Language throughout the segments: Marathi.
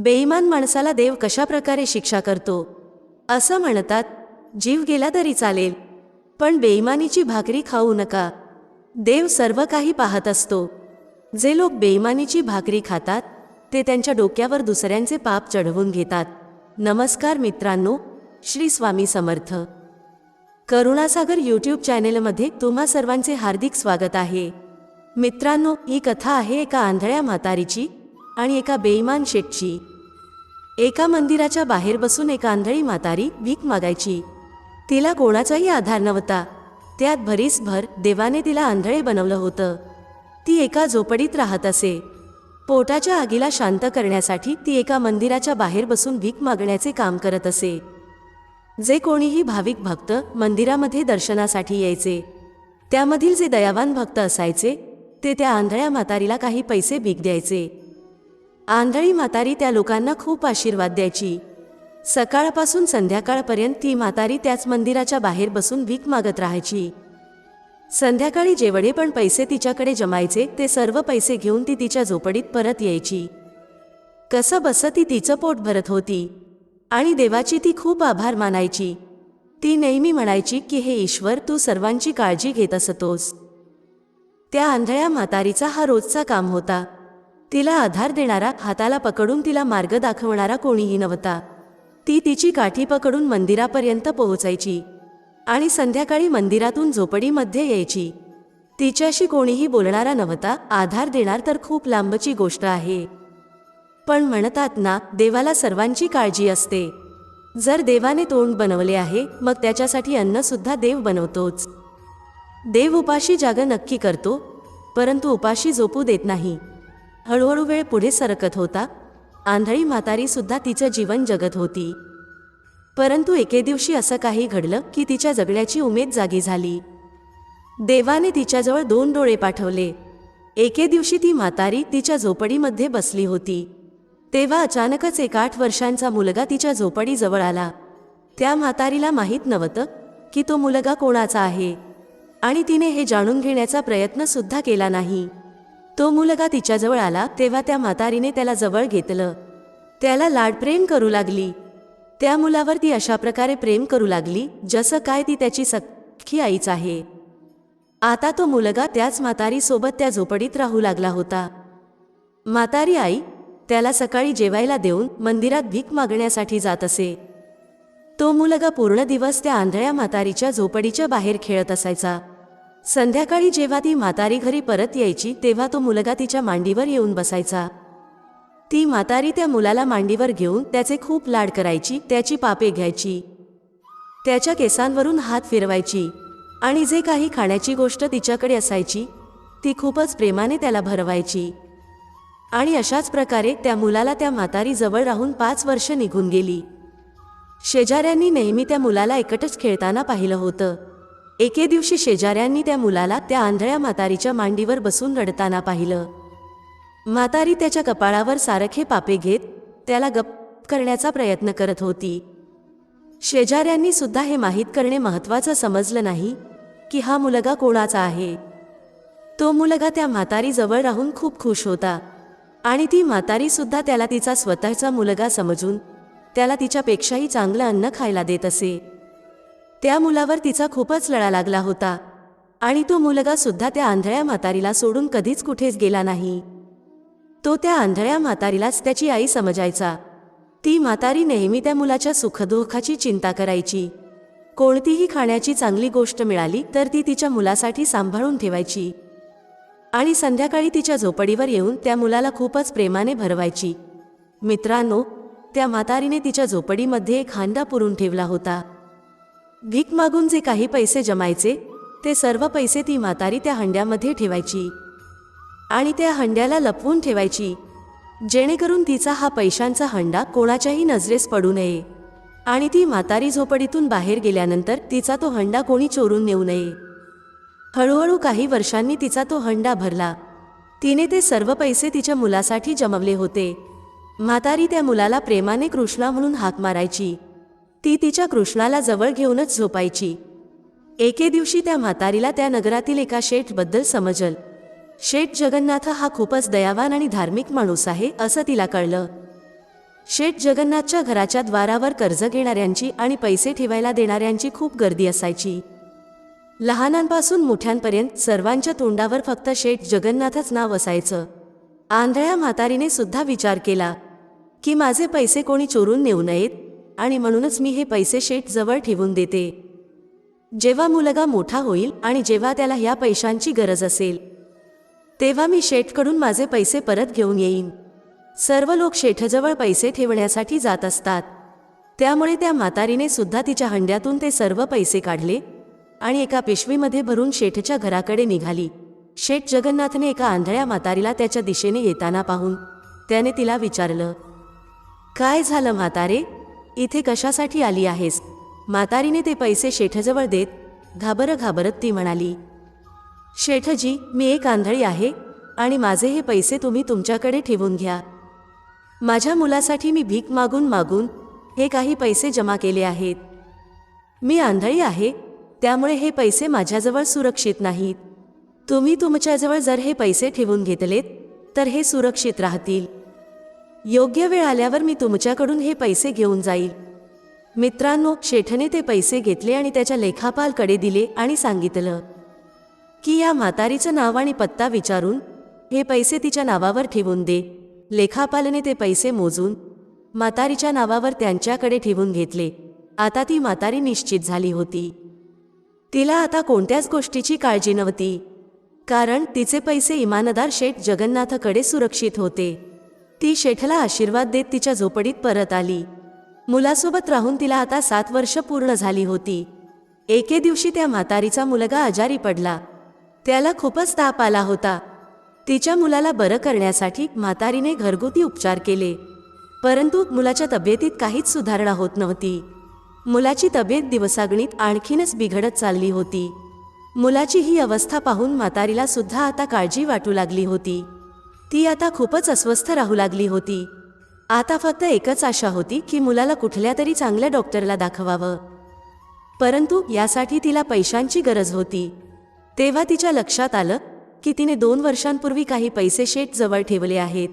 बेईमान माणसाला देव कशा प्रकारे शिक्षा करतो? असं म्हणतात जीव गेला तरी चालेल पण बेईमानीची भाकरी खाऊ नका. देव सर्व काही पाहत असतो. जे लोक बेईमानीची भाकरी खातात ते त्यांच्या डोक्यावर दुसऱ्यांचे पाप चढवून घेतात. नमस्कार मित्रांनो श्री स्वामी समर्थ. करुणासागर यूट्यूब चॅनेलमध्ये तुम्हा सर्वांचे हार्दिक स्वागत आहे. मित्रांनो ही कथा आहे एका आंधळ्या म्हातारीची. आणि एका बेईमान शेटची एका मंदिराच्या बाहेर बसून एका आंधळी म्हातारी भीक मागायची. तिला कोणाचाही आधार नव्हता. त्यात भरीसभर देवाने तिला आंधळे बनवलं होतं. ती एका झोपडीत राहत असे. पोटाच्या आगीला शांत करण्यासाठी ती एका मंदिराच्या बाहेर बसून भीक मागण्याचे काम करत असे. जे कोणीही भाविक भक्त मंदिरामध्ये दर्शनासाठी यायचे. त्यामधील जे दयावान भक्त असायचे ते त्या आंधळ्या म्हातारीला काही पैसे भीक द्यायचे. आंधळी म्हातारी त्या लोकांना खूप आशीर्वाद द्यायची. सकाळपासून संध्याकाळपर्यंत ती म्हातारी त्याच मंदिराच्या बाहेर बसून भीक मागत राहायची. संध्याकाळी जेवढे पण पैसे तिच्याकडे जमायचे ते सर्व पैसे घेऊन ती तिच्या झोपडीत परत यायची. कसं बसं ती तिचं पोट भरत होती. आणि देवाची ती खूप आभार मानायची. ती नेहमी म्हणायची की हे ईश्वर तू सर्वांची काळजी घेत असतोस. त्या आंधळ्या म्हातारीचा हा रोजचा काम होता. तिला आधार देणारा हाताला पकडून तिला मार्ग दाखवणारा कोणीही नव्हता. ती तिची काठी पकडून मंदिरापर्यंत पोहोचायची आणि संध्याकाळी मंदिरातून झोपडीमध्ये यायची. तिच्याशी कोणीही बोलणारा नव्हता आधार देणार तर खूप लांबची गोष्ट आहे. पण म्हणतात ना देवाला सर्वांची काळजी असते. जर देवाने तोंड बनवले आहे मग त्याच्यासाठी अन्नसुद्धा देव बनवतोच. देव उपाशी जागं नक्की करतो परंतु उपाशी झोपू देत नाही. हळूहळू वेळ पुढे सरकत होता. आंधळी म्हातारीसुद्धा तिचं जीवन जगत होती. परंतु एके दिवशी असं काही घडलं की तिच्या जगण्याची उमेद जागी झाली. देवाने तिच्याजवळ दोन डोळे पाठवले. एके दिवशी ती म्हातारी तिच्या झोपडीमध्ये बसली होती. तेव्हा अचानकच एक आठ वर्षांचा मुलगा तिच्या झोपडीजवळ आला. त्या म्हातारीला माहीत नव्हतं की तो मुलगा कोणाचा आहे. आणि तिने हे जाणून घेण्याचा प्रयत्नसुद्धा केला नाही. तो मुलगा तिच्याजवळ आला तेव्हा त्या म्हातारीने त्याला जवळ घेतलं. त्याला लाडप्रेम करू लागली. त्या मुलावर ती अशा प्रकारे प्रेम करू लागली जसं काय ती त्याची सख्खी आईच आहे. आता तो मुलगा त्याच म्हातारीसोबत त्या झोपडीत राहू लागला होता. म्हातारी आई त्याला सकाळी जेवायला देऊन मंदिरात भीक मागण्यासाठी जात असे. तो मुलगा पूर्ण दिवस त्या आंधळ्या म्हातारीच्या झोपडीच्या बाहेर खेळत असायचा. संध्याकाळी जेव्हा ती म्हातारी घरी परत यायची तेव्हा तो मुलगा तिच्या मांडीवर येऊन बसायचा. ती म्हातारी त्या मुलाला मांडीवर घेऊन त्याचे खूप लाड करायची त्याची पापे घ्यायची त्याच्या केसांवरून हात फिरवायची आणि जे काही खाण्याची गोष्ट तिच्याकडे असायची ती खूपच प्रेमाने त्याला भरवायची. आणि अशाच प्रकारे त्या मुलाला त्या म्हातारी जवळ राहून पाच वर्ष निघून गेली. शेजाऱ्यांनी नेहमी त्या मुलाला एकटच खेळताना पाहिलं होतं. एके दिवशी शेजाऱ्यांनी त्या मुलाला त्या आंधळ्या म्हातारीच्या मांडीवर बसून रडताना पाहिलं. म्हातारी त्याच्या कपाळावर सारखे पापे घेत त्याला गप करण्याचा प्रयत्न करत होती. शेजाऱ्यांनी सुद्धा हे माहीत करणे महत्त्वाचं समजलं नाही की हा मुलगा कोणाचा आहे. तो मुलगा त्या म्हातारीजवळ राहून खूप खुश होता आणि ती म्हातारीसुद्धा त्याला तिचा स्वतःचा मुलगा समजून त्याला तिच्यापेक्षाही चांगलं अन्न खायला देत असे. त्या मुलावर तिचा खूपच लळा लागला होता. आणि तो मुलगा सुद्धा त्या आंधळ्या म्हातारीला सोडून कधीच कुठेच गेला नाही. तो त्या आंधळ्या म्हातारीलाच त्याची आई समजायचा. ती म्हातारी नेहमी त्या मुलाच्या सुखदुःखाची चिंता करायची. कोणतीही खाण्याची चांगली गोष्ट मिळाली तर ती तिच्या मुलासाठी सांभाळून ठेवायची. आणि संध्याकाळी तिच्या झोपडीवर येऊन त्या मुलाला खूपच प्रेमाने भरवायची. मित्रांनो त्या म्हातारीने तिच्या झोपडीमध्ये एक हांडा पुरून ठेवला होता. भीक मागून जे काही पैसे जमायचे ते सर्व पैसे ती म्हातारी त्या हंड्यामध्ये ठेवायची. आणि त्या हंड्याला लपवून ठेवायची जेणेकरून तिचा हा पैशांचा हंडा कोणाच्याही नजरेस पडू नये. आणि ती म्हातारी झोपडीतून बाहेर गेल्यानंतर तिचा तो हंडा कोणी चोरून नेऊ नये. हळूहळू काही वर्षांनी तिचा तो हंडा भरला. तिने ते सर्व पैसे तिच्या मुलासाठी जमवले होते. म्हातारी त्या मुलाला प्रेमाने कृष्णा म्हणून हाक मारायची. ती तिच्या कृष्णाला जवळ घेऊनच झोपायची. एके दिवशी त्या म्हातारीला त्या नगरातील एका शेठबद्दल समजल. शेठ जगन्नाथ हा खूपच दयावान आणि धार्मिक माणूस आहे असं तिला कळलं. शेठ जगन्नाथच्या घराच्या द्वारावर कर्ज घेणाऱ्यांची आणि पैसे ठेवायला देणाऱ्यांची खूप गर्दी असायची. लहानांपासून मोठ्यांपर्यंत सर्वांच्या तोंडावर फक्त शेठ जगन्नाथच नाव असायचं. आंधळ्या म्हातारीने सुद्धा विचार केला की माझे पैसे कोणी चोरून नेऊ नयेत? आणि म्हणूनच मी हे पैसे शेठ जवळ ठेवून देते. जेव्हा मुलगा मोठा होईल आणि जेव्हा त्याला ह्या पैशांची गरज असेल तेव्हा मी शेठकडून माझे पैसे परत घेऊन येईन. सर्व लोक शेठजवळ पैसे ठेवण्यासाठी जात असतात. त्यामुळे त्या म्हातारीने सुद्धा तिच्या हंड्यातून ते सर्व पैसे काढले आणि एका पिशवीमध्ये भरून शेठच्या घराकडे निघाली. शेठ जगन्नाथने एका आंधळ्या म्हातारीला त्याच्या दिशेने येताना पाहून त्याने तिला विचारलं काय झालं म्हातारे? इथे कशासाठी आली आहेस? म्हातारीने ते पैसे शेठजवळ देत घाबरं घाबरत ती म्हणाली शेठजी मी एक आंधळी आहे आणि माझे हे पैसे तुम्ही तुमच्याकडे ठेवून घ्या. माझ्या मुलासाठी मी भीक मागून मागून हे काही पैसे जमा केले आहेत. मी आंधळी आहे त्यामुळे हे पैसे माझ्याजवळ सुरक्षित नाहीत. तुम्ही तुमच्याजवळ जर हे पैसे ठेवून घेतलेत तर हे सुरक्षित राहतील. योग्य वेळ आल्यावर मी तुमच्याकडून हे पैसे घेऊन जाईल. मित्रांनो शेठने ते पैसे घेतले आणि त्याच्या लेखापालकडे दिले आणि सांगितलं की या म्हातारीचं नाव आणि पत्ता विचारून हे पैसे तिच्या नावावर ठेवून दे. लेखापालने ते पैसे मोजून म्हातारीच्या नावावर त्यांच्याकडे ठेवून घेतले. आता ती म्हातारी निश्चित झाली होती. तिला आता कोणत्याच गोष्टीची काळजी नव्हती कारण तिचे पैसे इमानदार शेठ जगन्नाथकडे सुरक्षित होते. ती शेठला आशीर्वाद देत तिच्या झोपडीत परत आली. मुलासोबत राहून तिला आता सात वर्ष पूर्ण झाली होती. एके दिवशी त्या म्हातारीचा मुलगा आजारी पडला. त्याला खूपच ताप आला होता. तिच्या मुलाला बरं करण्यासाठी म्हातारीने घरगुती उपचार केले. परंतु मुलाच्या तब्येतीत काहीच सुधारणा होत नव्हती. मुलाची तब्येत दिवसागणीत आणखीनच बिघडत चालली होती. मुलाची ही अवस्था पाहून म्हातारीला सुद्धा आता काळजी वाटू लागली होती. ती आता खूपच अस्वस्थ राहू लागली होती. आता फक्त एकच आशा होती की मुलाला कुठल्या तरी चांगल्या डॉक्टरला दाखवावं. परंतु यासाठी तिला पैशांची गरज होती. तेव्हा तिच्या लक्षात आलं की तिने दोन वर्षांपूर्वी काही पैसे शेट जवळ ठेवले आहेत.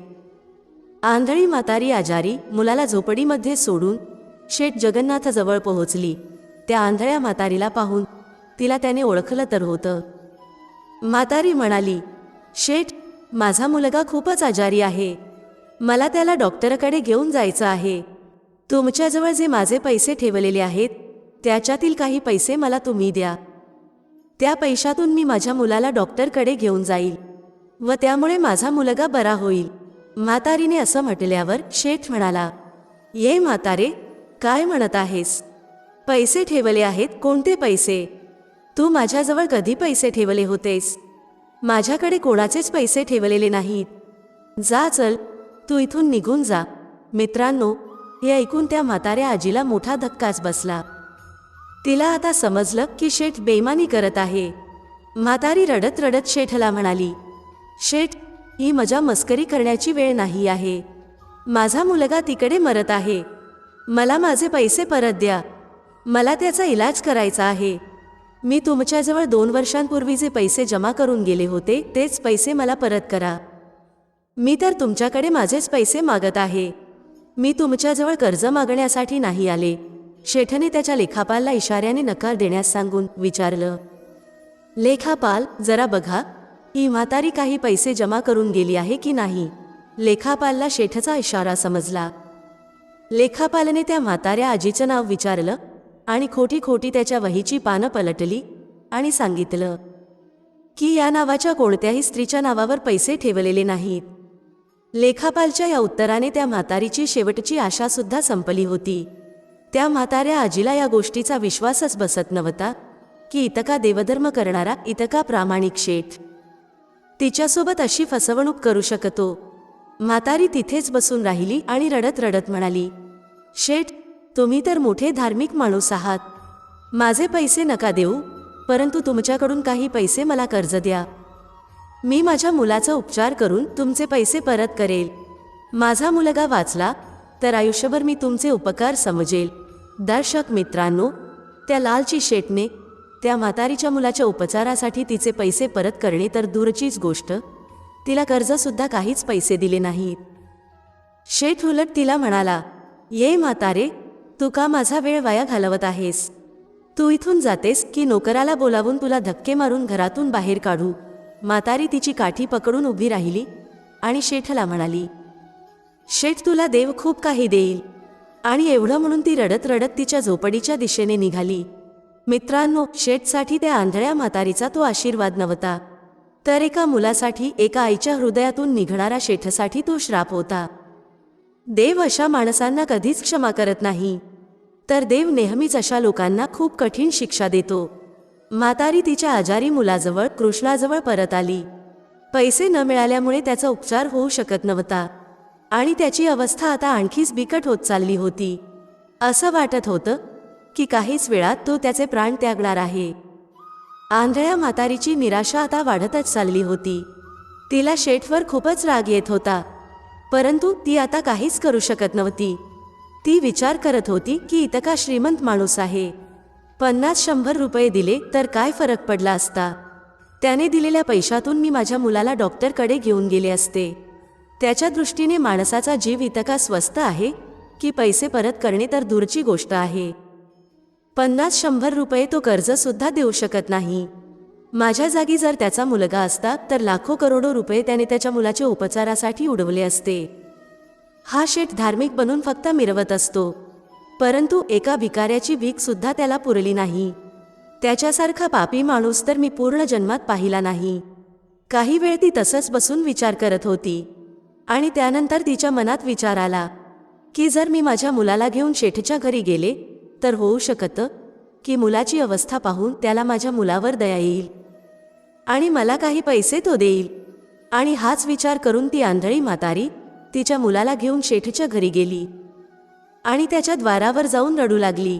आंधळी म्हातारी आजारी मुलाला झोपडीमध्ये सोडून शेठ जगन्नाथजवळ पोहोचली. त्या आंधळ्या म्हातारीला पाहून तिला त्याने ओळखलं तर होतं. म्हातारी म्हणाली शेठ माझा मुलगा खूपच आजारी आहे. मला त्याला डॉक्टरकडे घेऊन जायचं आहे. तुमच्याजवळ जे माझे पैसे ठेवलेले आहेत त्याच्यातील काही पैसे मला तुम्ही द्या. त्या पैशातून मी माझ्या मुलाला डॉक्टरकडे घेऊन जाईल व त्यामुळे माझा मुलगा बरा होईल. म्हातारीने असं म्हटल्यावर शेठ म्हणाला ये म्हातारे काय म्हणत आहेस? पैसे ठेवले आहेत कोणते पैसे? तू माझ्याजवळ कधी पैसे ठेवले होतेस? माझ्याकडे कोणाचेच पैसे ठेवलेले नाहीत. जा चल तू इथून निघून जा. मित्रांनो हे ऐकून त्या म्हाताऱ्या आजीला मोठा धक्काच बसला. तिला आता समजलं की शेठ बेमानी करत आहे. म्हातारी रडत रडत शेठला म्हणाली शेठ ही मजा मस्करी करण्याची वेळ नाही आहे. माझा मुलगा तिकडे मरत आहे. मला माझे पैसे परत द्या. मला त्याचा इलाज करायचा आहे. मी तुमच्याजवळ दोन वर्षांपूर्वी जे पैसे जमा करून गेले होते तेच पैसे मला परत करा. मी तर तुमच्याकडे माझेच पैसे मागत आहे. मी तुमच्याजवळ कर्ज मागण्यासाठी नाही आले. शेठने त्याच्या लेखापालला इशाऱ्याने नकार देण्यास सांगून विचारलं. लेखापाल जरा बघा ही म्हातारी काही पैसे जमा करून गेली आहे की नाही? लेखापालला शेठचा इशारा समजला. लेखापालने त्या म्हाताऱ्या आजीचं नाव विचारलं आणि खोटी खोटी त्याच्या वहीची पानं पलटली आणि सांगितलं की या नावाच्या कोणत्याही स्त्रीच्या नावावर पैसे ठेवलेले नाहीत. लेखापालच्या या उत्तराने त्या म्हातारीची शेवटची आशासुद्धा संपली होती. त्या म्हाताऱ्या आजीला या गोष्टीचा विश्वासच बसत नव्हता की इतका देवधर्म करणारा इतका प्रामाणिक शेठ. तिच्यासोबत अशी फसवणूक करू शकतो. म्हातारी तिथेच बसून राहिली आणि रडत रडत म्हणाली शेठ तुम्ही तर मोठे धार्मिक माणूस आहात. माझे पैसे नका देऊ परंतु तुमच्याकडून काही पैसे मला कर्ज द्या. मी माझ्या मुलाचा उपचार करून तुमचे पैसे परत करेल. माझा मुलगा वाचला तर आयुष्यभर मी तुमचे उपकार समजेल. दर्शक मित्रांनो त्या लालची शेटने त्या म्हातारीच्या मुलाच्या उपचारासाठी तिचे पैसे परत करणे तर दूरचीच गोष्ट. तिला कर्जसुद्धा काहीच पैसे दिले नाहीत. शेठ उलट तिला म्हणाला ये म्हातारे तू का माझा वेळ वाया घालवत आहेस? तू इथून जातेस की नोकराला बोलावून तुला धक्के मारून घरातून बाहेर काढू? म्हातारी तिची काठी पकडून उभी राहिली आणि शेठला म्हणाली शेठ तुला देव खूप काही देईल. आणि एवढं म्हणून ती रडत रडत तिच्या झोपडीच्या दिशेने निघाली. मित्रांनो शेठसाठी त्या आंधळ्या म्हातारीचा तो आशीर्वाद नव्हता. तर एका मुलासाठी एका आईच्या हृदयातून निघणारा शेठसाठी तो श्राप होता. देव अशा माणसांना कधीच क्षमा करत नाही. तर देव नेहमीच अशा लोकांना खूप कठीण शिक्षा देतो. म्हातारी तिच्या आजारी मुलाजवळ कृष्णाजवळ परत आली. पैसे न मिळाल्यामुळे त्याचा उपचार होऊ शकत नव्हता. आणि त्याची अवस्था आता आणखीच बिकट होत चालली होती. असं वाटत होतं की काहीच वेळात तो त्याचे प्राण त्यागणार आहे. आंधळ्या म्हातारीची निराशा आता वाढतच चालली होती. तिला शेठवर खूपच राग येत होता. परंतु ती आता काहीच करू शकत नव्हती. ती विचार करत होती की इतका श्रीमंत माणूस आहे? पन्नास शंभर रुपये दिले तर काय फरक पडला असता? त्याने दिलेल्या पैशातून मी माझ्या मुलाला डॉक्टरकडे घेऊन गेले असते. त्याच्या दृष्टीने माणसाचा जीव इतका स्वस्त आहे? की पैसे परत करणे तर दूरची गोष्ट आहे. पन्नास शंभर रुपये तो कर्जसुद्धा देऊ शकत नाही. माझ्या जागी जर त्याचा मुलगा असता तर लाखो करोडो रुपये त्याने त्याच्या मुलाच्या उपचारासाठी उडवले असते. हा शेठ धार्मिक बनून फक्त मिरवत असतो. परंतु एका भिकाऱ्याची भीक सुद्धा त्याला पुरली नाही. त्याच्यासारखा पापी माणूस तर मी पूर्ण जन्मात पाहिला नाही. काही वेळ ती तसंच बसून विचार करत होती. आणि त्यानंतर तिच्या मनात विचार आला की जर मी माझ्या मुलाला घेऊन शेठच्या घरी गेले तर होऊ शकतं की मुलाची अवस्था पाहून त्याला माझ्या मुलावर दया येईल. आणि मला काही पैसे तो देईल. आणि हाच विचार करून ती आंधळी म्हातारी तिच्या मुलाला घेऊन शेठच्या घरी गेली. आणि त्याच्या द्वारावर जाऊन रडू लागली.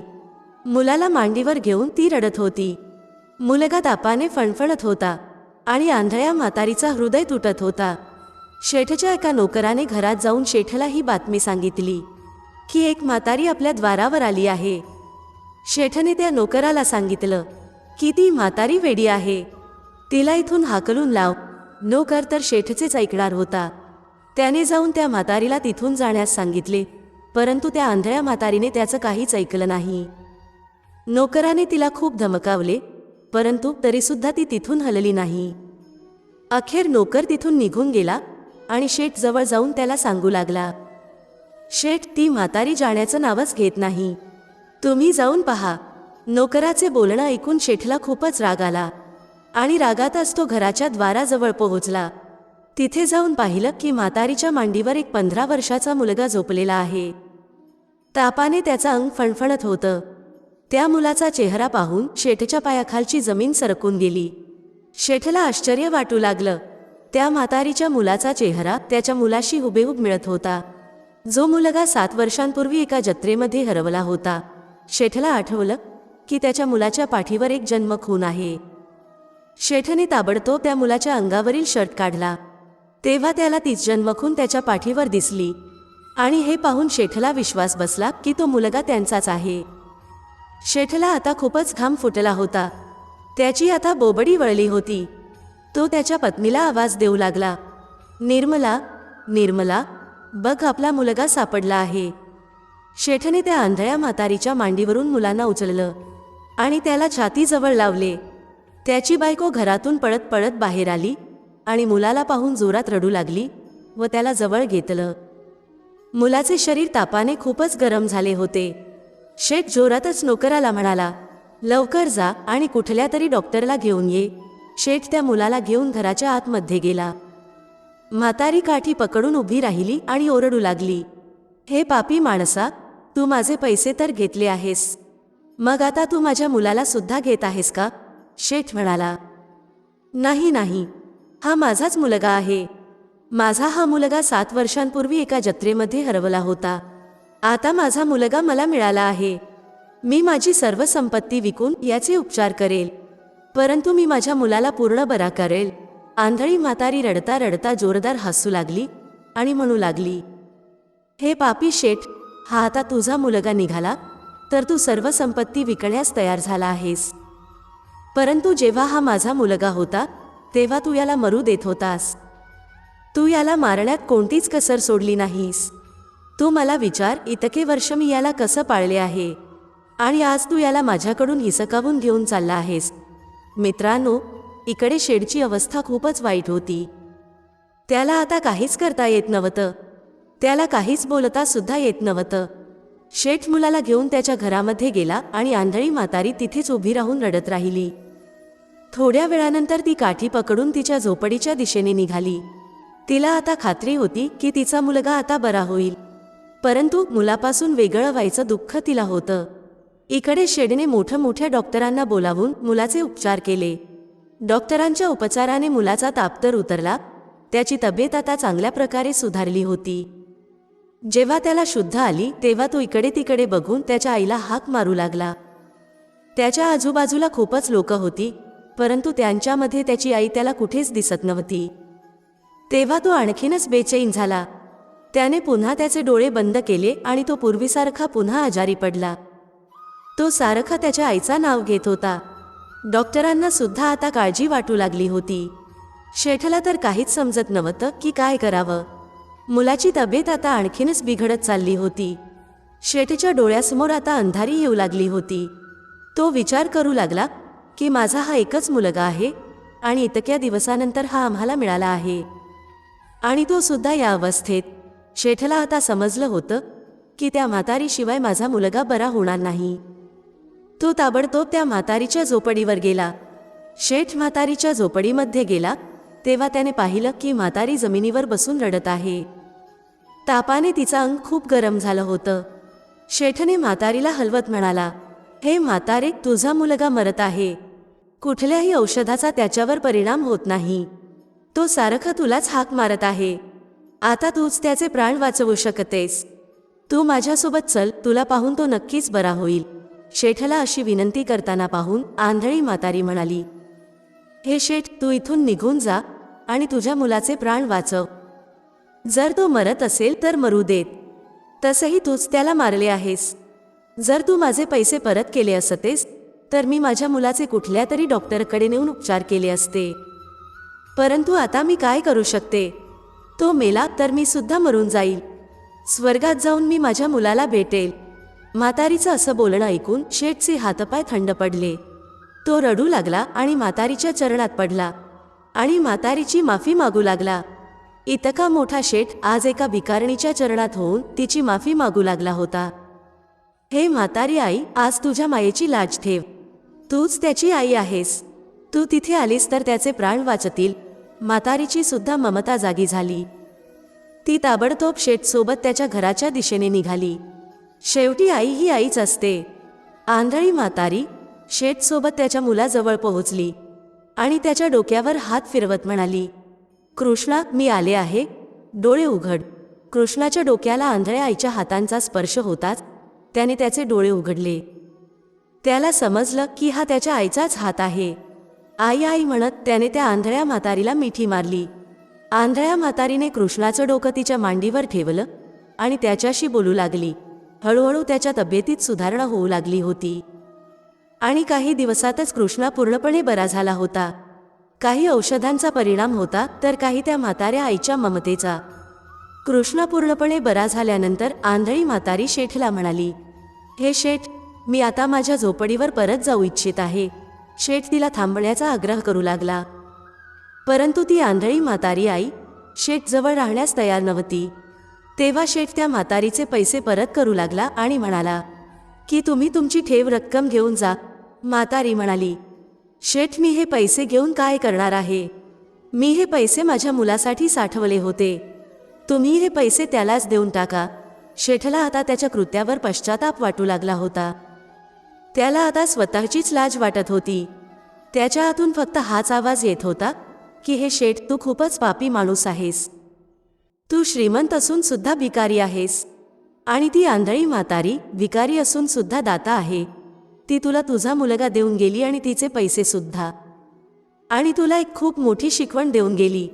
मुलाला मांडीवर घेऊन ती रडत होती. मुलगा तापाने फणफणत होता आणि आंधळ्या म्हातारीचा हृदय तुटत होता. शेठच्या एका नोकराने घरात जाऊन शेठला ही बातमी सांगितली की एक म्हातारी आपल्या द्वारावर आली आहे. शेठने त्या नोकराला सांगितलं की ती म्हातारी वेडी आहे. तिला इथून हाकलून लाव. नोकर तर शेठचेच ऐकणार होता. त्याने जाऊन त्या म्हातारीला तिथून जाण्यास सांगितले परंतु त्या आंधळ्या म्हातारीने त्याचं काहीच ऐकलं नाही. नोकराने तिला खूप धमकावले परंतु तरीसुद्धा ती तिथून हलली नाही. अखेर नोकर तिथून निघून गेला आणि शेठ जवळ जाऊन त्याला सांगू लागला शेठ ती म्हातारी जाण्याचं नावच घेत नाही. तुम्ही जाऊन पहा. नोकराचे बोलणं ऐकून शेठला खूपच राग आला. आणि रागातच तो घराच्या द्वाराजवळ पोहोचला. तिथे जाऊन पाहिलं की म्हातारीच्या मांडीवर एक पंधरा वर्षाचा मुलगा झोपलेला आहे. तापाने त्याचं अंग फणफणत होतं. त्या मुलाचा चेहरा पाहून शेठच्या पायाखालची जमीन सरकून गेली. शेठला आश्चर्य वाटू लागलं. त्या म्हातारीच्या मुलाचा चेहरा त्याच्या मुलाशी हुबेहूब मिळत होता. जो मुलगा सात वर्षांपूर्वी एका जत्रेमध्ये हरवला होता. शेठला आठवलं की त्याच्या मुलाच्या पाठीवर एक जन्म खून आहे. शेठने ताबडतोब त्या मुलाच्या अंगावरील शर्ट काढला. तेव्हा त्याला तीच जन्मखून त्याच्या पाठीवर दिसली. आणि हे पाहून शेठला विश्वास बसला की तो मुलगा त्यांचाच आहे. शेठला आता खूपच घाम फुटला होता. त्याची आता बोबडी वळली होती. तो त्याच्या पत्नीला आवाज देऊ लागला. निर्मला निर्मला बघ आपला मुलगा सापडला आहे. शेठने त्या आंधळ्या म्हातारीच्या मांडीवरून मुलांना उचललं आणि त्याला छातीजवळ लावले. त्याची बायको घरातून पळत पळत बाहेर आली आणि मुलाला पाहून जोरात रडू लागली व त्याला जवळ घेतलं. मुलाचे शरीर तापाने खूपच गरम झाले होते. शेठ जोरातच नोकराला म्हणाला लवकर जा आणि कुठल्या तरी डॉक्टरला घेऊन ये शेठ त्या मुलाला घेऊन घराच्या आतमध्ये गेला. म्हातारी काठी पकडून उभी राहिली आणि ओरडू लागली हे पापी माणसा तू माझे पैसे तर घेतले आहेस. मग आता तू माझ्या मुलाला सुद्धा घेत आहेस का? शेठ म्हणाला नाही नाही. हा माझाच मुलगा आहे. माझा हा मुलगा सात वर्षांपूर्वी एका जत्रेमध्ये हरवला होता. आता माझा मुलगा मला मिळाला आहे. मी माझी सर्व संपत्ती विकून याचे उपचार करेल. परंतु मी माझ्या मुलाला पूर्ण बरा करेल. आंधळी म्हातारी रडता रडता जोरदार हसू लागली आणि म्हणू लागली हे पापी शेठ हा आता तुझा मुलगा निघाला तर तू सर्व संपत्ती विकण्यास तयार झाला आहेस. परंतु जेव्हा हा माझा मुलगा होता तेव्हा तू याला मरू देत होतास. तू याला मारण्यात कोणतीच कसर सोडली नाहीस. तू मला विचार इतके वर्ष मी याला कसं पाळले आहे? आणि आज तू याला माझ्याकडून हिसकावून घेऊन चालला आहेस. मित्रांनो इकडे शेडची अवस्था खूपच वाईट होती. त्याला आता काहीच करता येत नव्हतं. त्याला काहीच बोलता सुद्धा येत नव्हतं. शेठ मुलाला घेऊन त्याच्या घरामध्ये गेला आणि आंधळी म्हातारी तिथेच उभी राहून रडत राहिली. थोड्या वेळानंतर ती काठी पकडून तिच्या झोपडीच्या दिशेने निघाली. तिला आता खात्री होती की तिचा मुलगा आता बरा होईल. परंतु मुलापासून वेगळं व्हायचं दुःख तिला होतं. इकडे शेडने मोठ्या मोठ्या डॉक्टरांना बोलावून मुलाचे उपचार केले. डॉक्टरांच्या उपचाराने मुलाचा ताप तर उतरला त्याची तब्येत आता चांगल्या प्रकारे सुधारली होती. जेव्हा त्याला शुद्ध आली तेव्हा तो इकडे तिकडे बघून त्याच्या आईला हाक मारू लागला. त्याच्या आजूबाजूला खूपच लोक होती परंतु त्यांच्यामध्ये त्याची आई त्याला कुठेच दिसत नव्हती. तेव्हा तो आणखीनच बेचैन झाला. त्याने पुन्हा त्याचे डोळे बंद केले आणि तो पूर्वीसारखा पुन्हा आजारी पडला. तो सारखा त्याच्या आईचा नाव घेत होता. डॉक्टरांना सुद्धा आता काळजी वाटू लागली होती. शेठला तर काहीच समजत नव्हतं की काय करावं. मुलाची तब्येत आता आणखीनच बिघडत चालली होती. शेठच्या डोळ्यासमोर आता अंधारी येऊ लागली होती. तो विचार करू लागला की माझा हा एकच मुलगा आहे आणि इतक्या दिवसानंतर हा आम्हाला मिळाला आहे. आणि तो सुद्धा या अवस्थेत. शेठला आता समजलं होतं की त्या म्हातारीशिवाय माझा मुलगा बरा होणार नाही. तो ताबडतोब त्या म्हातारीच्या झोपडीवर गेला. शेठ म्हातारीच्या झोपडीमध्ये गेला तेव्हा त्याने पाहिलं की म्हातारी जमिनीवर बसून रडत आहे. तापाने तिचं अंग खूप गरम झालं होतं. शेठने म्हातारीला हलवत म्हणाला हे म्हातारे तुझा मुलगा मरत आहे. कुठल्याही औषधाचा त्याच्यावर परिणाम होत नाही. तो सारखं तुलाच हाक मारत आहे. आता तूच त्याचे प्राण वाचवू शकतेस. तू माझ्यासोबत चल तुला पाहून तो नक्कीच बरा होईल. शेठला अशी विनंती करताना पाहून आंधळी म्हातारी म्हणाली हे शेठ तू इथून निघून जा आणि तुझ्या मुलाचे प्राण वाचव. जर तो मरत असेल तर मरू देत. तसंही तूच त्याला मारले आहेस. जर तू माझे पैसे परत केले असतेस तर मी माझ्या मुलाचे कुठल्या तरी डॉक्टरकडे नेऊन उपचार केले असते. परंतु आता मी काय करू शकते? तो मेला तर मी सुद्धा मरून जाईल. स्वर्गात जाऊन मी माझ्या मुलाला भेटेल. म्हातारीचं असं बोलणं ऐकून शेठचे हातपाय थंड पडले. तो रडू लागला आणि म्हातारीच्या चरणात पडला. आणि म्हातारीची माफी मागू लागला. इतका मोठा शेठ आज एका भिकारणीच्या चरणात होऊन तिची माफी मागू लागला होता. हे म्हातारी आई आज तुझ्या मायेची लाज ठेव. तूच त्याची आई आहेस. तू तिथे आलीस तर त्याचे प्राण वाचतील. म्हातारीची सुद्धा ममता जागी झाली. ती ताबडतोब शेठसोबत त्याच्या घराच्या दिशेने निघाली. शेवटी आई ही आईच असते. आंधळी म्हातारी शेठसोबत त्याच्या मुलाजवळ पोहोचली आणि त्याच्या डोक्यावर हात फिरवत म्हणाली कृष्णा मी आले आहे. डोळे उघड. कृष्णाच्या डोक्याला आंधळ्या आईच्या हातांचा स्पर्श होताच त्याने त्याचे डोळे उघडले. त्याला समजलं की हा त्याच्या आईचाच हात आहे. आई आई म्हणत त्याने त्या आंधळ्या म्हातारीला मिठी मारली. आंधळ्या म्हातारीने कृष्णाचं डोकं तिच्या मांडीवर ठेवलं आणि त्याच्याशी बोलू लागली. हळूहळू त्याच्या तब्येतीत सुधारणा होऊ लागली होती. आणि काही दिवसातच कृष्णा पूर्णपणे बरा झाला होता. काही औषधांचा परिणाम होता तर काही त्या म्हाताऱ्या आईच्या ममतेचा. कृष्णा पूर्णपणे बरा झाल्यानंतर आंधळी म्हातारी शेठला म्हणाली हे शेठ मी आता माझ्या झोपडीवर परत जाऊ इच्छित आहे. शेठ तिला थांबण्याचा आग्रह करू लागला. परंतु ती आंधळी म्हातारी आई शेठ जवळ राहण्यास तयार नव्हती. तेव्हा शेठ त्या म्हातारीचे पैसे परत करू लागला आणि म्हणाला की तुम्ही तुमची ठेव रक्कम घेऊन जा म्हातारी म्हणाली. शेठ मी हे पैसे घेऊन काय करणार आहे? मी हे पैसे माझ्या मुलासाठी साठवले होते. तुम्ही हे पैसे त्यालाच देऊन टाका. शेठला आता त्याच्या कृत्यावर पश्चाताप वाटू लागला होता. त्याला आता स्वतःचीच लाज वाटत होती. त्याच्या हातून फक्त हाच आवाज येत होता की हे शेठ तू खूपच पापी माणूस आहेस. तू श्रीमंत असून सुद्धा भिकारी आहेस. आणि ती आंधळी म्हातारी भिकारी असून सुद्धा दाता आहे. ती तुला तुझा मुलगा देऊन गेली आणि तिचे पैसे सुद्धा. आणि तुला एक खूप मोठी शिकवण देऊन गेली.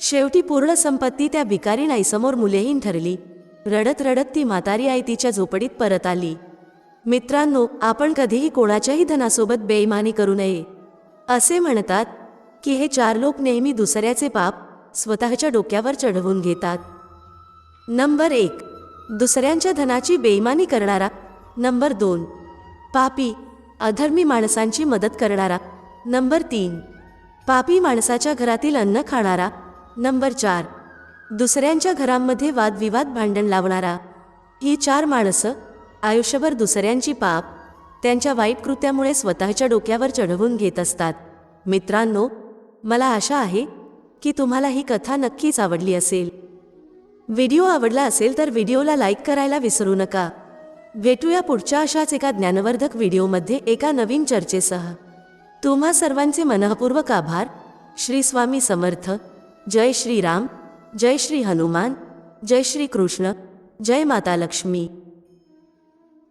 शेवटी पूर्ण संपत्ती त्या भिकारी नाईसमोर मुलेहीन ठरली. रडत रडत ती म्हातारी आई तिच्या झोपडीत परत आली. मित्रांनो आपण कधीही कोणाच्याही धनासोबत बेईमानी करू नये. असे म्हणतात की हे चार लोक नेहमी दुसऱ्याचे पाप स्वतःच्या डोक्यावर चढवून घेतात. नंबर एक दुसऱ्यांच्या धनाची बेईमानी करणारा. नंबर दोन पापी अधर्मी माणसांची मदत करणारा. नंबर तीन पापी माणसाच्या घरातील अन्न खाणारा. नंबर चार दुसऱ्यांच्या घरांमध्ये वादविवाद भांडण लावणारा. ही चार माणसं आयुष्यभर दुसऱ्यांची पाप त्यांच्या वाईट कृत्यामुळे स्वतःच्या डोक्यावर चढवून घेत असतात. मित्रांनो मला आशा आहे की तुम्हाला ही कथा नक्कीच आवडली असेल. व्हिडिओ आवडला असेल तर व्हिडिओला लाईक करायला विसरू नका. भेटूया पुढच्या अशाच एका ज्ञानवर्धक व्हिडिओमध्ये एका नवीन चर्चेसह. तुम्हा सर्वांचे मनःपूर्वक आभार. श्री स्वामी समर्थ. जय श्री राम. जय श्री हनुमान. जय श्री कृष्ण. जय माता लक्ष्मी.